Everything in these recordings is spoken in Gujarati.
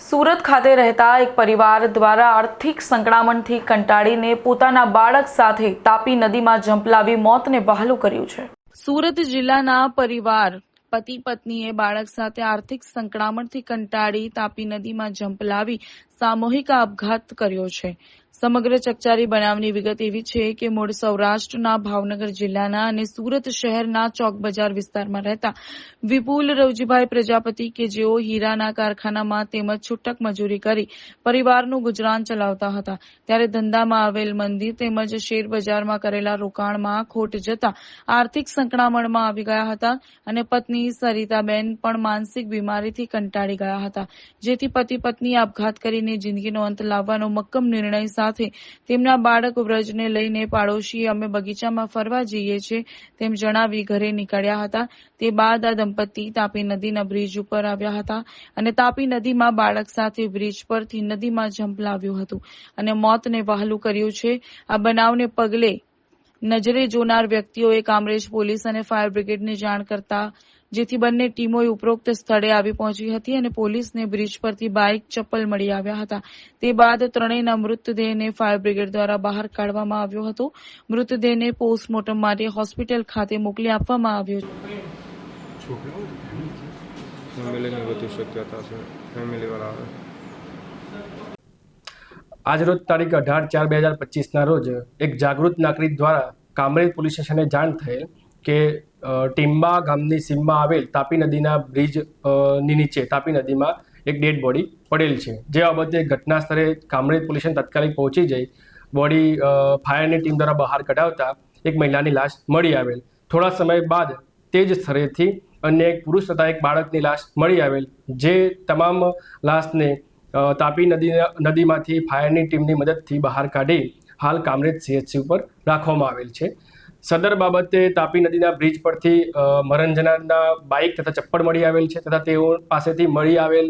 સુરત ખાતે રહેતા એક પરિવાર દ્વારા આર્થિક સંકળામણથી કંટાળીને પોતાના બાળક સાથે તાપી નદીમાં જંપલાવી મોતને વહાલું કર્યું છે. સુરત જિલ્લાના પરિવાર, પતિ પત્નીએ બાળક સાથે આર્થિક સંકળામણથી કંટાળી તાપી નદીમાં ઝંપલાવી સામૂહિક આપઘાત કર્યો છે. સમગ્ર ચકચારી બનાવની વિગત એવી છે કે મૂળ સૌરાષ્ટ્રના ભાવનગર જિલ્લાના અને સુરત શહેરના ચોક બજાર વિસ્તારમાં રહેતા વિપુલ રવજીભાઈ પ્રજાપતિ કે જેઓ હીરાના કારખાનામાં તેમજ છૂટક મજૂરી કરી પરિવારનું ગુજરાન ચલાવતા હતા. ત્યારે ધંધામાં આવેલ મંદિર તેમજ શેર બજારમાં કરેલા રોકાણમાં ખોટ જતા આર્થિક સંકળામણમાં આવી ગયા હતા અને પત્ની સરિતાબેન પણ માનસિક બીમારીથી કંટાળી ગયા હતા. જેથી પતિ પત્ની આપઘાત કરીને જિંદગીનો અંત લાવવાનો મક્કમ નિર્ણય તેમના બાળક વ્રજને લઈને પાડોશી અમે બગીચામાં ફરવા જઈએ છીએ તેમ જણાવી ઘરે નીકળ્યા હતા. તે બાદ આ દંપતી તાપી નદીના બ્રિજ ઉપર આવ્યા હતા અને તાપી નદીમાં બાળક સાથે બ્રિજ પરથી નદીમાં ઝંપલાવ્યું હતું અને મોતને વહાલું કર્યું છે. આ બનાવને પગલે નજરે જોનાર વ્યક્તિઓએ કામરેજ પોલીસ અને ફાયર બ્રિગેડને જાણ કરતા જેથી બંને ટીમોએ ઉપરોક્ત સ્થળે આવી પહોંચી હતી અને પોલીસને બ્રિજ પરથી બાઇક ચપ્પલ મળી આવ્યા હતા. તે બાદ ત્રણેયના મૃતદેહને ફાયર બ્રિગેડ દ્વારા બહાર કાઢવામાં આવ્યો હતો. મૃતદેહને પોસ્ટમોર્ટમ માટે હોસ્પિટલ ખાતે મોકલી આપવામાં આવ્યો છે. શક્યતા આજરોજ તારીખ અઢાર ચાર બે હજાર પચીસના રોજ એક જાગૃત નાગરિક દ્વારા કામરેજ પોલીસ સ્ટેશને જાણ થયેલ કે ટીમ્બા ગામની સીમમાં આવેલ તાપી નદીના બ્રિજની નીચે, તાપી નદીમાં એક ડેડ બોડી પડેલ છે. જે બાબતે ઘટના સ્થળે કામરેજ પોલીસને તાત્કાલિક પહોંચી જઈ બોડી ફાયરની ટીમ દ્વારા બહાર કઢાવતા એક મહિલાની લાશ મળી આવેલ. થોડા સમય બાદ તે જ સ્થળેથી અન્ય એક પુરુષ તથા એક બાળકની લાશ મળી આવેલ, જે તમામ લાશને તાપી નદી, નદીમાંથી ફાયરની ટીમની મદદથી બહાર કાઢી હાલ કામરેજ સીએચસી ઉપર રાખવામાં આવેલ છે. સદર બાબતે તાપી નદીના બ્રિજ પરથી મરણ બાઇક તથા ચપ્પલ મળી આવેલ છે તથા તેઓ પાસેથી મળી આવેલ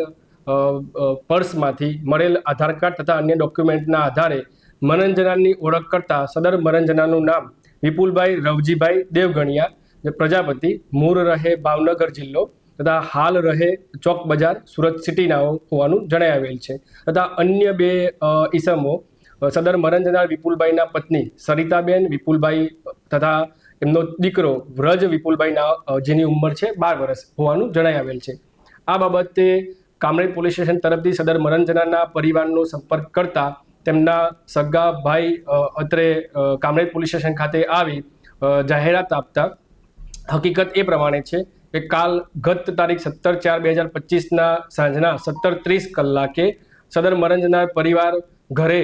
પર્સમાંથી મળેલ આધાર કાર્ડ તથા અન્ય ડોક્યુમેન્ટના આધારે મરણ ઓળખ કરતા સદર મરણ જનારનું નામ વિપુલભાઈ રવજીભાઈ દેવગણિયા પ્રજાપતિ મૂળ રહે ભાવનગર જિલ્લો તથા હાલ રહે ચોક બજાર સુરત સિટીના હોવાનું જણાવેલ છે તથા અન્ય બે ઈસમો સદર મરણ જનાર વિપુલભાઈના પત્ની સરિતાબેન વિપુલભાઈ તથા એમનો દીકરો વ્રજ વિપુલભાઈના જેની ઉંમર છે બાર વર્ષ હોવાનું જણાઈ આવેલ છે. આ બાબતે કામરેજ પોલીસ સ્ટેશન તરફથી સદર મરણ જનારના પરિવારનો સંપર્ક કરતા તેમના સગા ભાઈ અત્રે કામરેજ પોલીસ સ્ટેશન ખાતે આવી જાહેરાત આપતા. હકીકત એ પ્રમાણે છે કે કાલ ગત તારીખ સત્તર ચાર બે હજાર પચીસના સાંજના સત્તર ત્રીસ કલાકે સદર મરંજના પરિવાર ઘરે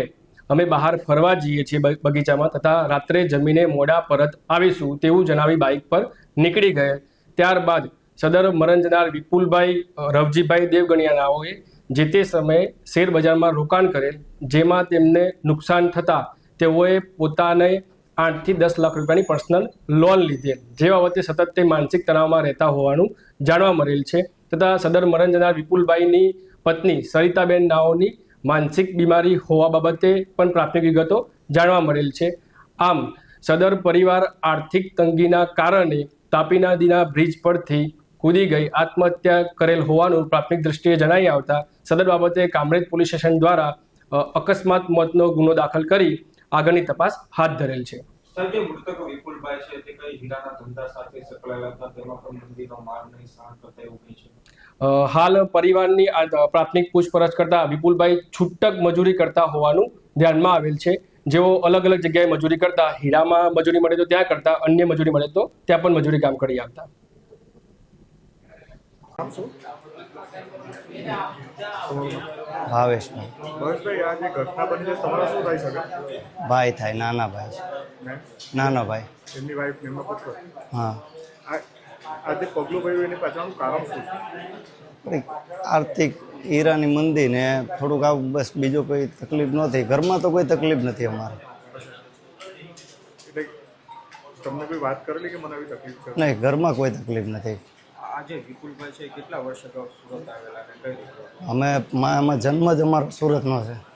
અમે બહાર ફરવા જઈએ છીએ બગીચામાં તથા રાત્રે જમીને મોડા પરત આવીશું તેવું જણાવી બાઇક પર નીકળી ગયા. ત્યારબાદ સદર મરંજનાર વિપુલભાઈ રવજીભાઈ દેવગણિયાનાઓએ જે તે સમયે શેરબજારમાં રોકાણ કરેલ, જેમાં તેમને નુકસાન થતાં તેઓએ પોતાને આઠથી દસ લાખ રૂપિયાની પર્સનલ લોન લીધેલ, જે બાબતે સતત તે માનસિક તણાવમાં રહેતા હોવાનું જાણવા મળેલ છે. તથા સદર મરંજનાર વિપુલભાઈની પત્ની સરિતાબેન નાઓની માનસિક બીમારી હોવા બાબતે પણ પ્રાથમિક વિગતો જાણવા મળેલ છે. આમ, સદર પરિવાર આર્થિક તંગીના કારણે તાપી નદીના બ્રિજ પરથી કૂદી ગઈ આત્મહત્યા કરેલ હોવાનું પ્રાથમિક દ્રષ્ટિએ જણાઈ આવતા સદર બાબતે કામરેજ પોલીસ સ્ટેશન દ્વારા અકસ્માત મોતનો ગુનો દાખલ કરી આગળની તપાસ હાથ ધરેલ છે. છે. હાલ પરિવારની પ્રાથમિક પૂછપરછ કરતા વિપુલભાઈ છૂટક મજૂરી કરતા હોવાનું ધ્યાનમાં આવેલ છે. જેઓ અલગ અલગ જગ્યાએ મજૂરી કરતા હીરામાં મજૂરી મળે તો ત્યાં કરતા અન્ય મજૂરી મળે તો ત્યાં પણ મજૂરી કામ કરી આપતા. ભાવેશભાઈ બસભાઈ આ જે ઘટના બની છે તમારા શું થઈ શકે? ભાઈ થાય નાના ભાઈ નાનો ભાઈ. હા. આ આ પગલું ભર્યું એની પાછળનું કારણ શું છે? આર્થિક હીરાની મંદી ને થોડુંક આવું બસ બીજું કોઈ તકલીફ નથી ઘરમાં તો કોઈ તકલીફ નથી અમારે. તમને કોઈ વાત કરેલી કે મને આવી તકલીફ છે? નહીં ઘરમાં કોઈ તકલીફ નથી. આજે વિપુલભાઈ છે કેટલા વર્ષ અગાઉ સુરત આવેલા અને કઈ રીતે? અમે મા- એમાં જન્મ જ અમારો સુરતનો છે.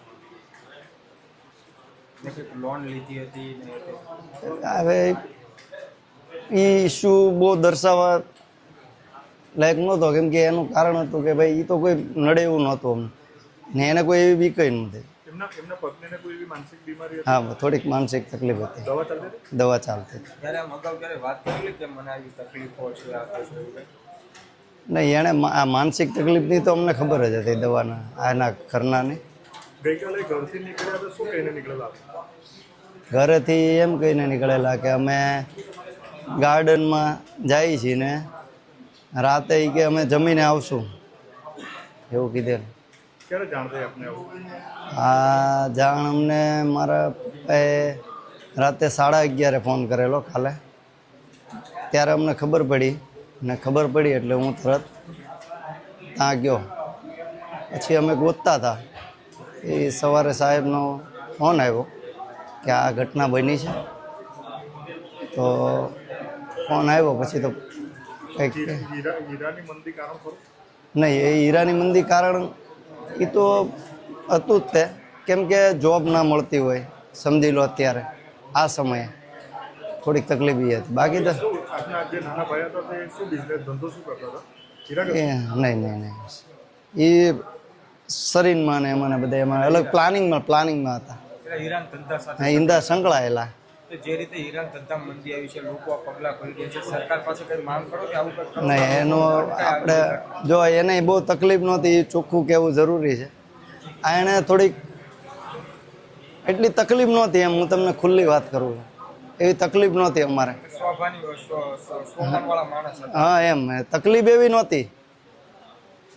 લોન લીધી હતી હવે એ ઇસ્યુ બહુ દર્શાવવા લાયક નહોતો કેમ કે એનું કારણ હતું કે ભાઈ એ તો કોઈ નડે એવું નહોતું અમને. ને એને કોઈ એવી પત્નીને કોઈ એવી માનસિક બીમારી હતી? હા થોડીક માનસિક તકલીફ હતી. દવા ચાલતી? નહીં એણે મા- આ માનસિક તકલીફની તો અમને ખબર જ હતી દવાના આના ઘરનાની. ગઈકાલે ઘરથી નીકળ્યા તો શું કહીને નીકળેલા? ઘરેથી એમ કહીને નીકળેલા કે અમે ગાર્ડનમાં જાય છીએ ને રાતે કે અમે જમીને આવશું. એવું કીધેલું. આ જાણ અમને મારા પપ્પાએ રાતે સાડા અગિયારે ફોન કરેલો કાલે. ત્યારે અમને ખબર પડી ને ખબર પડી એટલે હું તરત ત્યાં ગયો. પછી અમે ગોતતા હતા. એ સવારે સાહેબનો ફોન આવ્યો કે આ ઘટના બની છે. તો ફોન આવ્યો પછી તો કંઈક નહીં એ હીરાની મંદી કારણ એ તો હતું જ તે. કેમ કે જોબ ના મળતી હોય સમજી લો અત્યારે આ સમયે. થોડીક તકલીફ એ હતી. બાકી તો શું આપના જે નાના ભાઈ હતા તે શું બિઝનેસ ધંધો શું કરતા હતા? હીરા એ નહીં નહીં નહીં. એ શરીરમાં ને એમાં ને બધા એમાં અલગ પ્લાનિંગમાં પ્લાનિંગમાં હતા. ઈંદા સંકળાયેલા. તો જે રીતે હીરાન ધંધા મંદી આવી છે લોકો આ પગલાં ભરી રહ્યા છે. સરકાર પાસે કઈ માંગ કરો કે આવું કંઈક નહીં એનો આપણે જો એને બહુ તકલીફ નહોતી ચોખ્ખું કહેવું જરૂરી છે. આ એણે થોડીક એટલી તકલીફ નહોતી એમ હું તમને ખુલ્લી વાત કરું છું. એવી તકલીફ નહોતી અમારે. હા એમ તકલીફ એવી નહોતી.